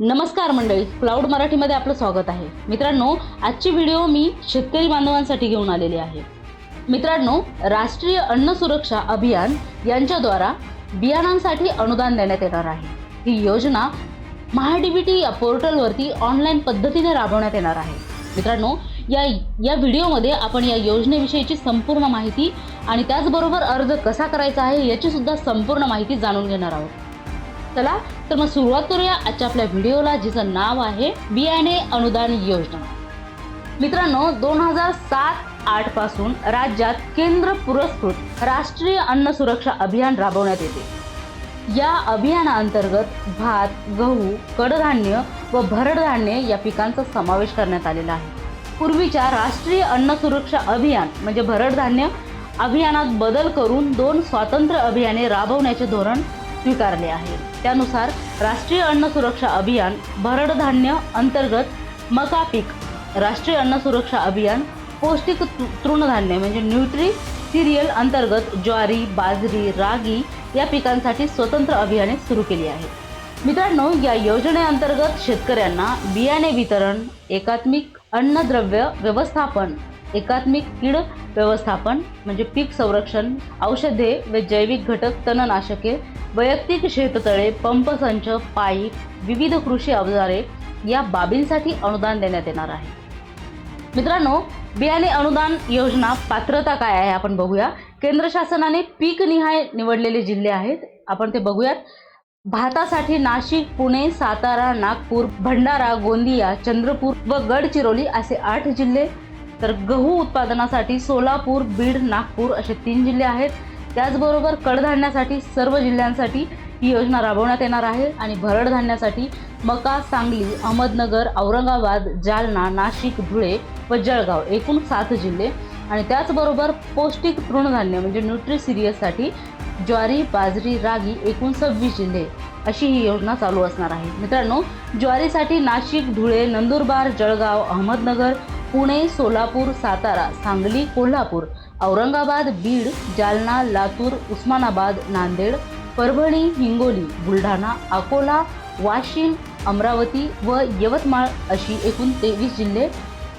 नमस्कार मंडळी क्लाउड मराठीमध्ये आपलं स्वागत आहे. मित्रांनो आजची व्हिडिओ मी शेतकरी बांधवांसाठी घेऊन आलेली आहे. मित्रांनो राष्ट्रीय अन्न सुरक्षा अभियान यांच्याद्वारा बियाणांसाठी अनुदान देण्यात येणार आहे. ही योजना महाडीबीटी या पोर्टलवरती ऑनलाईन पद्धतीने राबवण्यात येणार आहे. मित्रांनो या या व्हिडिओमध्ये आपण या योजनेविषयीची संपूर्ण माहिती आणि त्याचबरोबर अर्ज कसा करायचा आहे याची सुद्धा संपूर्ण माहिती जाणून घेणार आहोत. चला तर मग सुरुवात करूया आजच्या आपल्या व्हिडिओला जिचं नाव आहे बियाणे अनुदान योजना. मित्रांनो दोन हजार सात आठपासून राज्यात केंद्र पुरस्कृत राष्ट्रीय अन्न सुरक्षा अभियान राबवण्यात येते. या अभियानाअंतर्गत भात गहू कडधान्य व भरडधान्य या पिकांचा समावेश करण्यात आलेला आहे. पूर्वीच्या राष्ट्रीय अन्न सुरक्षा अभियान म्हणजे भरडधान्य अभियानात बदल करून दोन स्वातंत्र्य अभियाने राबवण्याचे धोरण स्वीकारले आहे. त्यानुसार राष्ट्रीय अन्न सुरक्षा अभियान भरडधान्य अंतर्गत मका पीक राष्ट्रीय अन्न सुरक्षा अभियान पौष्टिक तृ- तृणधान्य म्हणजे न्यूट्री सिरियल अंतर्गत ज्वारी बाजरी रागी या पिकांसाठी स्वतंत्र अभियाने सुरू केली आहेत मित्रांनो या योजनेअंतर्गत शेतकऱ्यांना बियाणे वितरण एकात्मिक अन्नद्रव्य व्यवस्थापन एकात्मिक कीड व्यवस्थापन म्हणजे पीक संरक्षण औषधे व जैविक घटक तणनाशके वैयक्तिक शेततळे पंपसंच पाईप विविध कृषी अवजारे या बाबींसाठी अनुदान देण्यात येणार आहे. मित्रांनो बियाणे अनुदान योजना पात्रता काय आहे आपण बघूया. केंद्र शासनाने पीक निहाय निवडलेले जिल्हे आहेत. आपण ते बघूयात. भातासाठी नाशिक पुणे सातारा नागपूर भंडारा गोंदिया चंद्रपूर व गडचिरोली असे आठ जिल्हे तर गहू उत्पादनासाठी सोलापूर बीड नागपूर असे तीन जिल्हे आहेत. त्याचबरोबर कडधान्यासाठी सर्व जिल्ह्यांसाठी ही योजना राबवण्यात येणार आहे. आणि भरडधान्यासाठी मका सांगली अहमदनगर औरंगाबाद जालना नाशिक धुळे व जळगाव एकूण सात जिल्हे. आणि त्याचबरोबर पौष्टिक तृणधान्य म्हणजे न्यूट्रिसिरियससाठी ज्वारी बाजरी रागी एकूण सव्वीस जिल्हे अशी ही योजना चालू असणार आहे. मित्रांनो ज्वारीसाठी नाशिक धुळे नंदुरबार जळगाव अहमदनगर पुणे सोलापूर सातारा सांगली कोल्हापूर औरंगाबाद बीड जालना लातूर उस्मानाबाद नांदेड परभणी हिंगोली बुलढाणा अकोला वाशिम अमरावती व यवतमाळ अशी एकूण तेवीस जिल्हे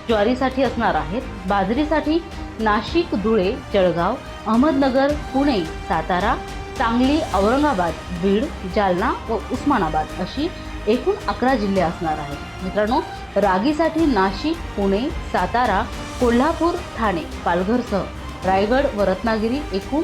ज्वारीसाठी असणार आहेत. बाजरीसाठी नाशिक धुळे जळगाव अहमदनगर पुणे सातारा सांगली औरंगाबाद बीड जालना व उस्मानाबाद अशी एकूण अकरा जिल्हे असणार आहेत. मित्रांनो रागीसाठी नाशिक पुणे सातारा कोल्हापूर ठाणे पालघरसह रायगड व रत्नागिरी एकूण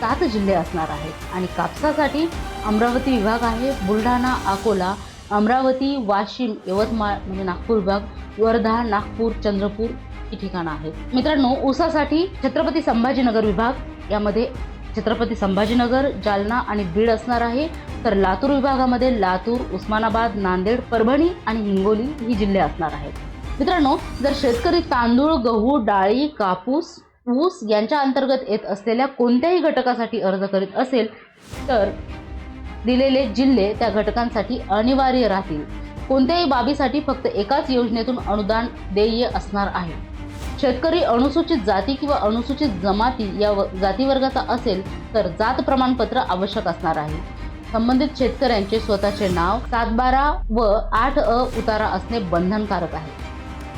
सात जिल्हे असणार आहेत. आणि कापसासाठी अमरावती विभाग आहे बुलढाणा अकोला अमरावती वाशिम यवतमाळ म्हणजे नागपूर विभाग वर्धा नागपूर चंद्रपूर ही ठिकाणं आहेत. मित्रांनो ऊसासाठी छत्रपती संभाजीनगर विभाग यामध्ये छत्रपती संभाजीनगर जालना आणि बीड असणार आहे. तर लातूर विभागामध्ये लातूर उस्मानाबाद नांदेड परभणी आणि हिंगोली ही जिल्हे असणार आहेत. मित्रांनो जर शेतकरी तांदूळ गहू डाळी कापूस ऊस यांच्या अंतर्गत येत असलेल्या कोणत्याही घटकासाठी अर्ज करीत असेल तर दिलेले जिल्हे त्या घटकांसाठी अनिवार्य राहतील. कोणत्याही बाबीसाठी फक्त एकाच योजनेतून अनुदान देय असणार आहे. शेतकरी अनुसूचित जाती किंवा अनुसूचित जमाती या व जातीवर्गाचा असेल तर जात प्रमाणपत्र आवश्यक असणार आहे. संबंधित शेतकऱ्यांचे स्वतःचे नाव सातबारा व आठ अ उतारा असणे बंधनकारक आहे.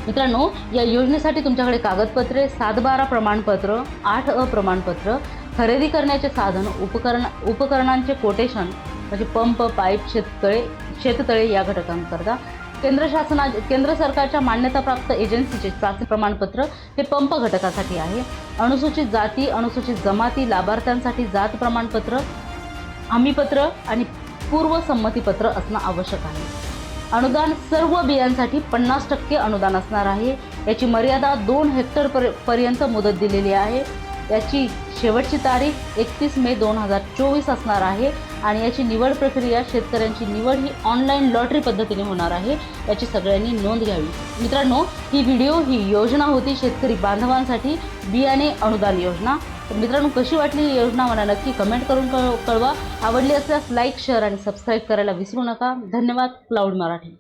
मित्रांनो या योजनेसाठी तुमच्याकडे कागदपत्रे सातबारा प्रमाणपत्र आठ अ प्रमाणपत्र खरेदी करण्याचे साधन उपकरण उपकरणांचे कोटेशन म्हणजे पंप पाईप शेततळे शेततळे या घटकांकरता केंद्र शासना केंद्र सरकारच्या मान्यताप्राप्त एजन्सीचे चाचणी प्रमाणपत्र हे पंप घटकासाठी आहे. अनुसूचित जाती अनुसूचित जमाती लाभार्थ्यांसाठी जात प्रमाणपत्र हमीपत्र आणि पूर्वसंमतीपत्र असणं आवश्यक आहे. अनुदान सर्व बियांसाठी पन्नास टक्के अनुदान असणार आहे. याची मर्यादा दोन हेक्टर पर पर्यंत मुदत दिलेली आहे. याची शेवटची तारीख एकतीस मे दोन हजार चोवीस असणार आहे आणि याची निवड प्रक्रिया शेतकऱ्यांची निवड ही ऑनलाईन लॉटरी पद्धतीने होणार आहे. याची सगळ्यांनी नोंद घ्यावी. मित्रांनो ही व्हिडिओ ही योजना होती शेतकरी बांधवांसाठी बियाणे अनुदान योजना. तर मित्रांनो कशी वाटली ही योजना मला नक्की कमेंट करून कळवा. आवडली असल्यास लाईक शेअर आणि सबस्क्राईब करायला विसरू नका. धन्यवाद. क्लाउड मराठी.